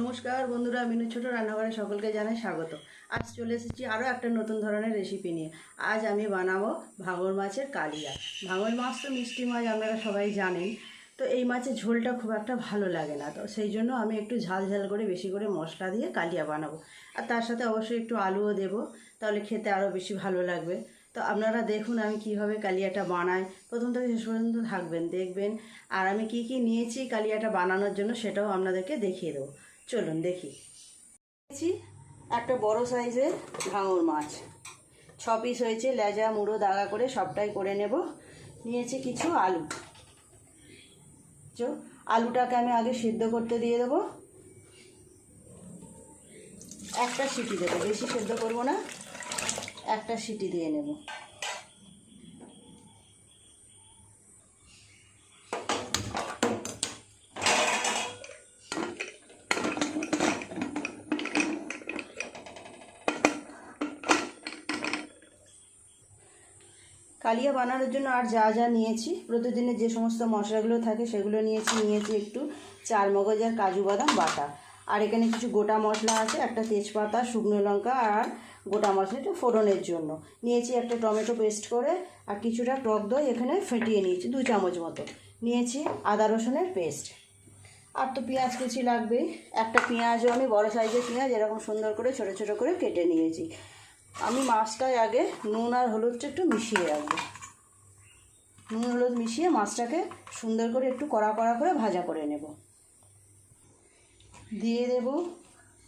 নমস্কার বন্ধুরা মিনু ছোট রান্নাঘরে সকলকে জানাই স্বাগত। আজ চলে এসেছি আরও একটা নতুন ধরনের রেসিপি নিয়ে। আজ আমি বানাবো ভাঙর মাছের কালিয়া। ভাঙর মাছ তো মিষ্টি মাছ, আপনারা সবাই জানেন। তো এই মাছের ঝোলটা খুব একটা ভালো লাগে না। তো সেই জন্য আমি একটু ঝাল ঝাল করে, বেশি করে মশলা দিয়ে কালিয়া বানাবো। আর তার সাথে অবশ্যই একটু আলুও দেবো, তাহলে খেতে আরও বেশি ভালো লাগবে। তো আপনারা দেখুন আমি কীভাবে কালিয়াটা বানাই। প্রথম থেকে শেষ পর্যন্ত থাকবেন, দেখবেন। আর আমি কি কি নিয়েছি কালিয়াটা বানানোর জন্য সেটাও আপনাদেরকে দেখিয়ে দেবো। চলুন দেখি। একটা বড় সাইজের ভাঙর মাছ। ছ পিস হয়েছে, লেজা, মুড়ো, দাগা করে সবটাই করে নেব। নিয়েছি কিছু আলু। আলুটাকে আমি আগে সিদ্ধ করতে দিয়ে দেবো। একটা সিটি দেবো, বেশি সেদ্ধ করব না। একটা সিটি দিয়ে নেব। কালিয়া বানানোর জন্য আর যা যা নিয়েছি, প্রতিদিনের যে সমস্ত মশলাগুলো থাকে সেগুলো নিয়েছি নিয়েছি একটু চার মগজ আর কাজু বাদাম বাটা। আর এখানে কিছু গোটা মশলা আছে, একটা তেজপাতা, শুকনো লঙ্কা আর গোটা মশলা একটু ফোড়নের জন্য। নিয়েছি একটা টমেটো পেস্ট করে আর কিছুটা টক দই এখানে ফেটিয়ে নিয়েছি দু চামচ মতো। নিয়েছি আদা রসুনের পেস্ট। আর তো পেঁয়াজ কুচি লাগবে একটা পেঁয়াজও আমি বড় সাইজের পেঁয়াজ এরকম সুন্দর করে ছোট ছোট করে কেটে নিয়েছি। আমি মাছটায় আগে নুন আর হলুদটা একটু মিশিয়ে রাখব। নুন, হলুদ মিশিয়ে মাছটাকে সুন্দর করে একটু কড়া কড়া করে ভাজা করে নেব। দিয়ে দেব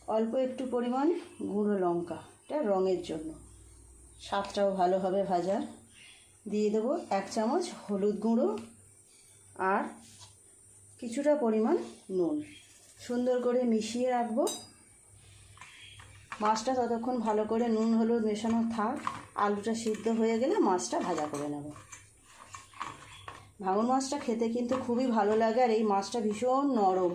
অল্প একটু পরিমাণ গুঁড়ো লঙ্কা, এটা রঙের জন্য। স্বাদটাও ভালো হবে ভাজার। দিয়ে দেবো এক চামচ হলুদ গুঁড়ো আর কিছুটা পরিমাণ নুন। সুন্দর করে মিশিয়ে রাখব। মাছটা ততক্ষণ ভালো করে নুন, হলুদ মেশানো থাক। আলুটা সিদ্ধ হয়ে গেলে মাছটা ভাজা করে নেব। ভাঙন মাছটা খেতে কিন্তু খুবই ভালো লাগে আর এই মাছটা ভীষণ নরম।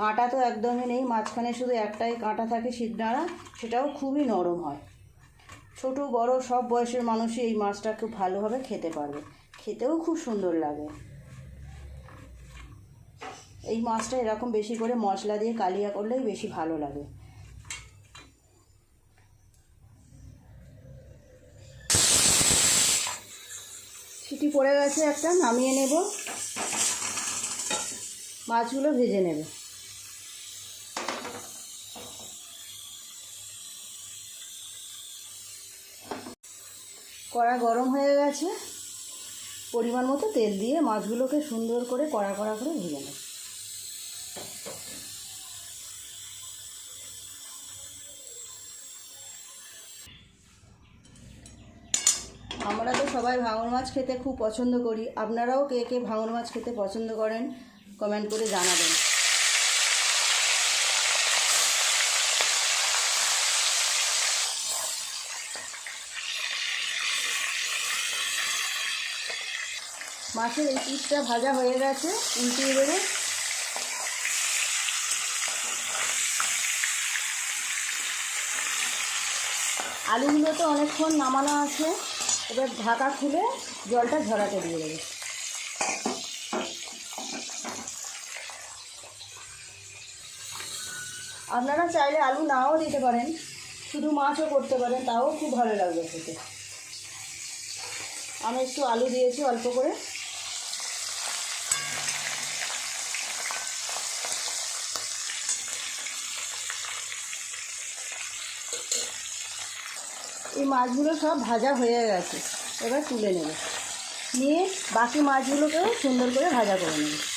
কাঁটা তো একদমই নেই, মাঝখানে শুধু একটাই কাঁটা থাকে সিদ্ধারা সেটাও খুবই নরম হয়। ছোট, বড়, সব বয়সের মানুষই এই মাছটা খুব ভালোভাবে খেতে পারবে। খেতেও খুব সুন্দর লাগে। এই মাছটা এরকম বেশি করে মশলা দিয়ে কালিয়া করলেই বেশি ভালো লাগে সিটি পড়ে গেছে একটা, নামিয়ে নেব। মাছগুলো ভেজে নেবে। কড়া গরম হয়ে গেছে। পরিমাণ মতো তেল দিয়ে মাছগুলোকে সুন্দর করে কড়া কড়া করে ভেজে নেব আমরা তো সবাই ভাঙন মাছ খেতে খুব পছন্দ করি। আপনারাও কে কে ভাঙন মাছ খেতে পছন্দ করেন কমেন্ট করে জানাবেন। মাছের এই পিসটা ভাজা হয়ে গেছে উল্টিয়ে দেবে আলুগুলো তো অনেকক্ষণ নামানো আছে। এবার ঢাকা খুলে জলটা ঝরাতে দিয়ে দেবে। আপনারা চাইলে আলু নাও দিতে পারেন, শুধু মাছও করতে পারেন, তাও খুব ভালো লাগবে খেতে। আমি একটু আলু দিয়েছি অল্প করে। এই মাছগুলো সব ভাজা হয়ে গেছে। এবার তুলে নেবে। নিয়ে বাকি মাছগুলোকেও সুন্দর করে ভাজা করে নেবে।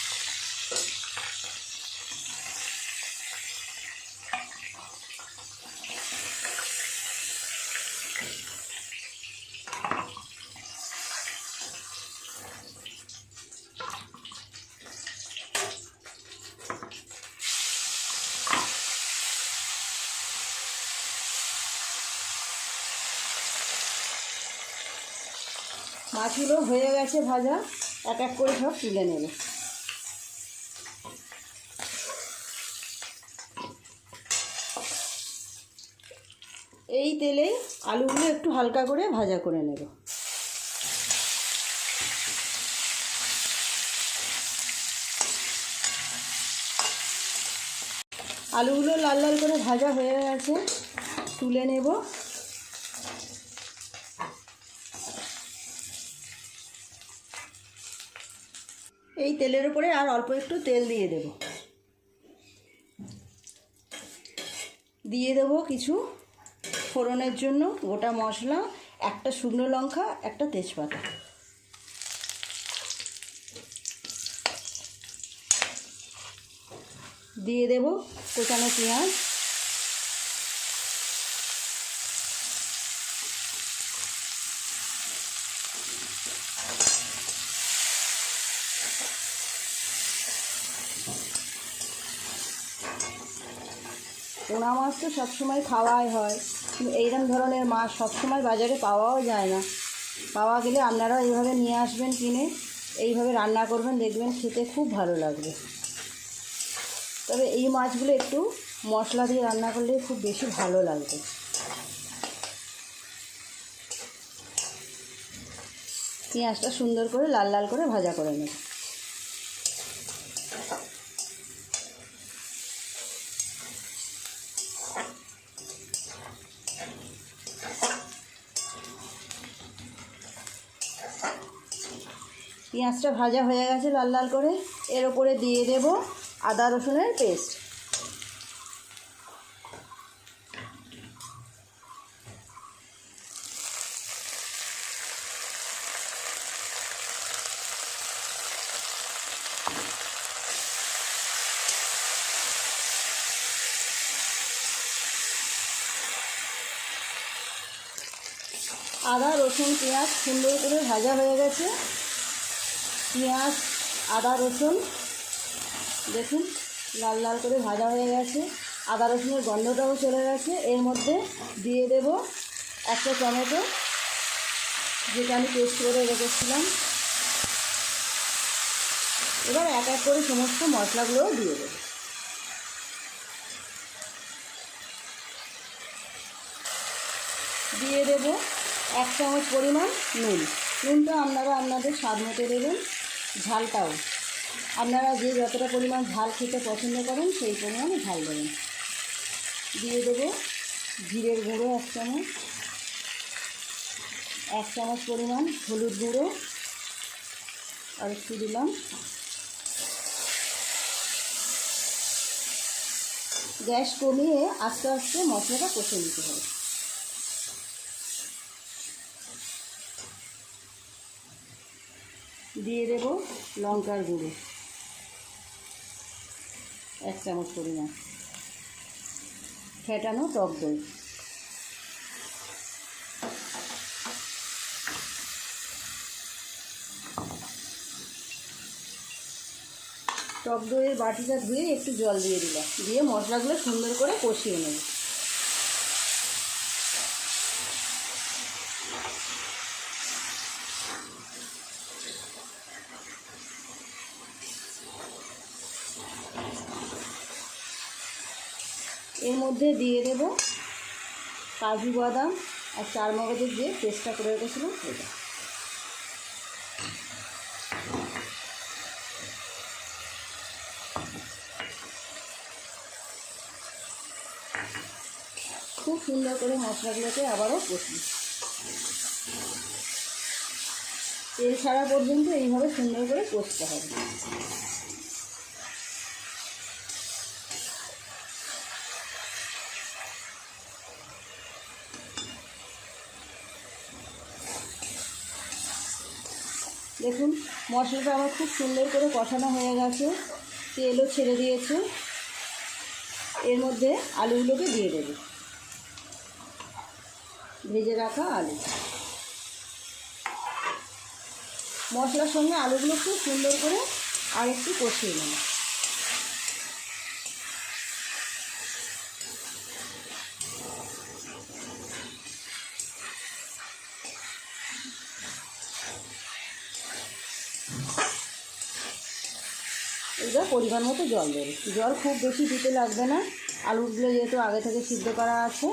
মাছগুলো হয়ে গেছে ভাজা। এক এক করে সব তুলে নেবে। এই তেলে আলুগুলো একটু হালকা করে ভাজা করে নেব। আলুগুলো লাল লাল করে ভাজা হয়ে গেছে, তুলে নেব। এই তেলের উপরে আর অল্প একটু তেল দিয়ে দেব। দিয়ে দেব কিছু ফোড়নের জন্য গোটা মশলা, একটা শুকনো লঙ্কা, একটা তেজপাতা। দিয়ে দেব কোচানো পেঁয়াজ। পোনা মাছ তো সবসময় খাওয়াই হয়। কিন্তু এইরকম ধরনের মাছ সবসময় বাজারে পাওয়াও যায় না। পাওয়া গেলে আপনারা এইভাবে নিয়ে আসবেন, কিনে এইভাবে রান্না করবেন, দেখবেন খেতে খুব ভালো লাগবে। তবে এই মাছগুলো একটু মশলা দিয়ে রান্না করলে খুব বেশি ভালো লাগবে। পেঁয়াজটা সুন্দর করে লাল লাল করে ভাজা করে নেব। পেঁয়াজটা ভাজা হয়ে গেছে লাল লাল করে। এর ওপরে দিয়ে দেব আদা রসুনের পেস্ট। আদা, রসুন, পেঁয়াজ সুন্দর করে ভাজা হয়ে গেছে। পেঁয়াজ, আদা, রসুন। দেখুন, লাল লাল করে ভাজা হয়ে গেছে। আদা, রসুনের গন্ধটাও চলে গেছে। এর মধ্যে দিয়ে দেব একটা টমেটো, যেটা আমি পেস্ট করে রেখেছিলাম। এবার এক এক করে সমস্ত মশলাগুলোও দিয়ে দেবো। দিয়ে দেব এক চামচ পরিমাণ নুন। নুনটা আপনারা আপনাদের স্বাদ মতো দেবেন। ঝালটাও আপনারা যে যতটা পরিমাণ ঝাল খেতে পছন্দ করেন, সেই পরিমাণে ঝাল দেবেন। দিয়ে দেবো জিরের গুঁড়ো এক চামচ। এক চামচ পরিমাণ হলুদ গুঁড়ো। আর একটু দিলাম। গ্যাস কমিয়ে আস্তে আস্তে মশলাটা কষে নিতে হবে। দিয়ে দেব লঙ্কার গুঁড়ো। এক চামচ পরিমাণ। ফেটানো টক দই। টক দইয়ের বাটিটা ধুয়ে একটু জল দিয়ে দিলাম। দিয়ে মশলাগুলো সুন্দর করে কষিয়ে নেব। এর মধ্যে দিয়ে দেব কাজু বাদাম আর চার মগজের যে পেস্টটা করে রেখেছিলাম সেটা। খুব সুন্দর করে মশলাগুলোকে আবারও কষি। তেল ছাড়া পর্যন্ত এইভাবে সুন্দর করে কষতে হবে। দেখুন, মশলাটা আমার খুব সুন্দর করে কষানো হয়ে গেছে। তেলও ছেড়ে দিয়েছে। এর মধ্যে আলুগুলোকে দিয়ে দেবে। ভেজে রাখা আলু। মশলার সঙ্গে আলুগুলো খুব সুন্দর করে আর একটু কষিয়ে নেব। এবার পরিমাণ মতো জল দেবে। জল খুব বেশি দিতে লাগবে না। আলুগুলো যেহেতু আগে থেকে সিদ্ধ করা আছে,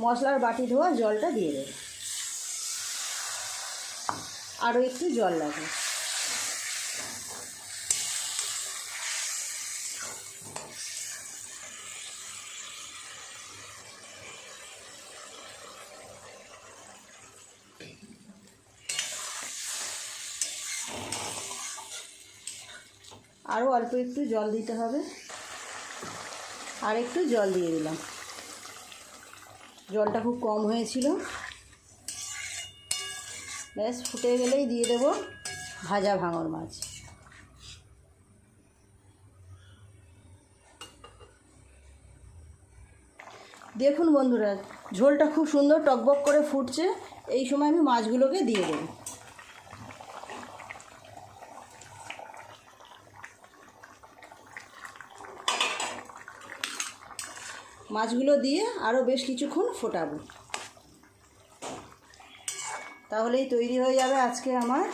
মশলার বাটি ধোয়া জলটা দিয়ে দেবে। আরও একটু জল লাগবে। আরও অল্প একটু জল দিতে হবে। আর একটু জল দিয়ে দিলাম। জলটা খুব কম হয়েছিল। ব্যাস, ফুটে গেলেই দিয়ে দেবো ভাজা ভাঙর মাছ। দেখুন বন্ধুরা, ঝোলটা খুব সুন্দর টকবক করে ফুটছে। এই সময় আমি মাছগুলোকে দিয়ে দেবো। মাছগুলো দিয়ে আরও বেশ কিছুক্ষণ ফোটাবো। তাহলেই তৈরি হয়ে যাবে আজকে আমার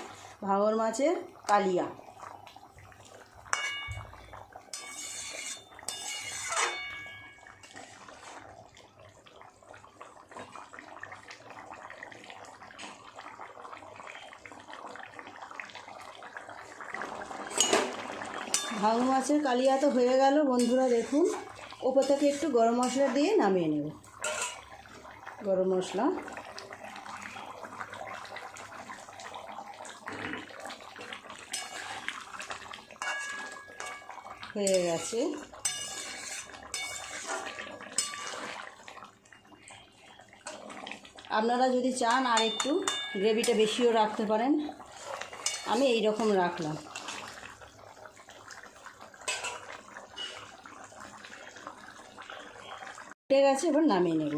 ভাঙর মাছের কালিয়া। ভাঙর মাছের কালিয়া তো হয়ে গেল বন্ধুরা, দেখুন। ওপর থেকে একটু গরম মশলা দিয়ে নামিয়ে নেব। গরম মশলা। হয়ে গেছে। আপনারা যদি চান আর একটু গ্রেভিটা বেশিও রাখতে পারেন। আমি এই রকম রাখলাম। ঠিক আছে এবার নামিয়ে নেব।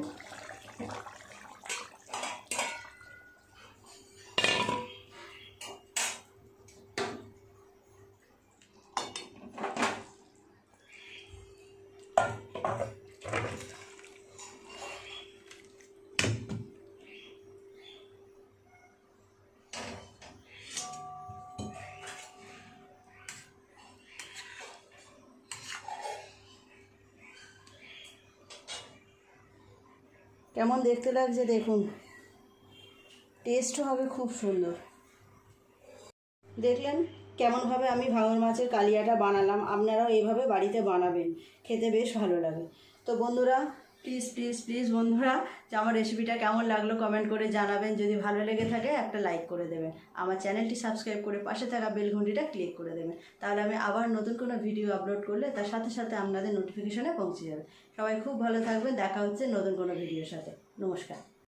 কেমন দেখতে লাগছে, দেখুন। টেস্টও হবে খুব সুন্দর। দেখলেন কেমনভাবে আমি ভাঙর মাছের কালিয়াটা বানালাম। আপনারাও এইভাবে বাড়িতে বানাবেন। খেতে বেশ ভালো লাগে। তো বন্ধুরা প্লিজ প্লিজ প্লিজ বন্ধুরা, যে আমার রেসিপিটা কেমন লাগল কমেন্ট করে জানাবেন। যদি ভালো লেগে থাকে, একটা লাইক করে দেবেন। আমার চ্যানেলটি সাবস্ক্রাইব করে পাশে থাকা বেল ঘন্টিটা ক্লিক করে দেবেন। তাহলে আমি আবার নতুন কোনো ভিডিও আপলোড করলে তার সাথে সাথে আপনাদের নোটিফিকেশনে পৌঁছে যাবে। সবাই খুব ভালো থাকবেন। দেখা হচ্ছে নতুন কোনো ভিডিওর সাথে। নমস্কার।